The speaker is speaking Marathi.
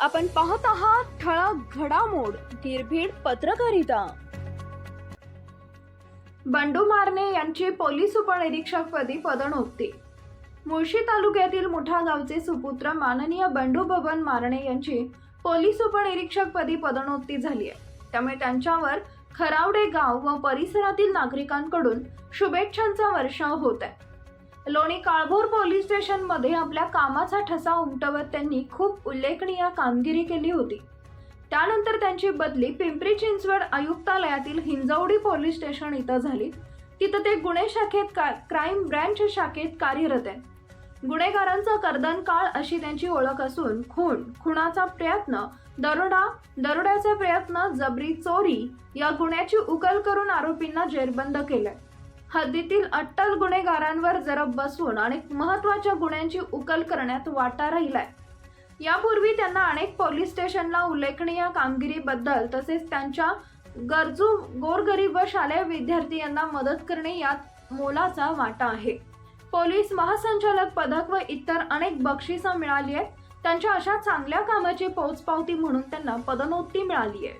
आपण पाहत आहात ठळक घडामोड निर्भीड पत्रकारिता. बंडू मारणे यांची पोलीस उपनिरीक्षकपदी पदोन्नती. मुळशी तालुक्यातील मुठा गावचे सुपुत्र माननीय बंडू बबन मारणे यांची पोलीस उपनिरीक्षकपदी पदोन्नती झाली आहे. त्यामुळे त्यांच्यावर खरावडे गाव व परिसरातील नागरिकांकडून शुभेच्छांचा वर्षाव होत आहे. लोणी काळभोर पोलीस स्टेशनमध्ये आपल्या कामाचा ठसा उमटवत त्यांनी खूप उल्लेखनीय कामगिरी केली होती. त्यानंतर त्यांची बदली पिंपरी चिंचवड आयुक्तालयातील हिंजवडी पोलीस स्टेशन इथं झाली. तिथं ते गुन्हे शाखेत का क्राईम ब्रँच शाखेत कार्यरत आहे. गुन्हेगारांचा कर्दन काळ अशी त्यांची ओळख असून खून खुणाचा प्रयत्न दरोडा दरोड्याचा प्रयत्न जबरी चोरी या गुन्ह्याची उकल करून आरोपींना जेरबंद केलंय. हद्दीतील अट्टल गुन्हेगारांवर जरब बसवून अनेक महत्त्वाच्या गुन्ह्यांची उकल करण्यात वाटा राहिलाय. यापूर्वी त्यांना अनेक पोलीस स्टेशनला उल्लेखनीय कामगिरीबद्दल तसेच त्यांच्या गरजू गोरगरीब व शालेय विद्यार्थी यांना मदत करणे यात मोलाचा वाटा आहे. पोलीस महासंचालक पदक व इतर अनेक बक्षिसं मिळाली आहेत. त्यांच्या अशा चांगल्या कामाची पोचपावती म्हणून त्यांना पदोन्नती मिळाली आहे.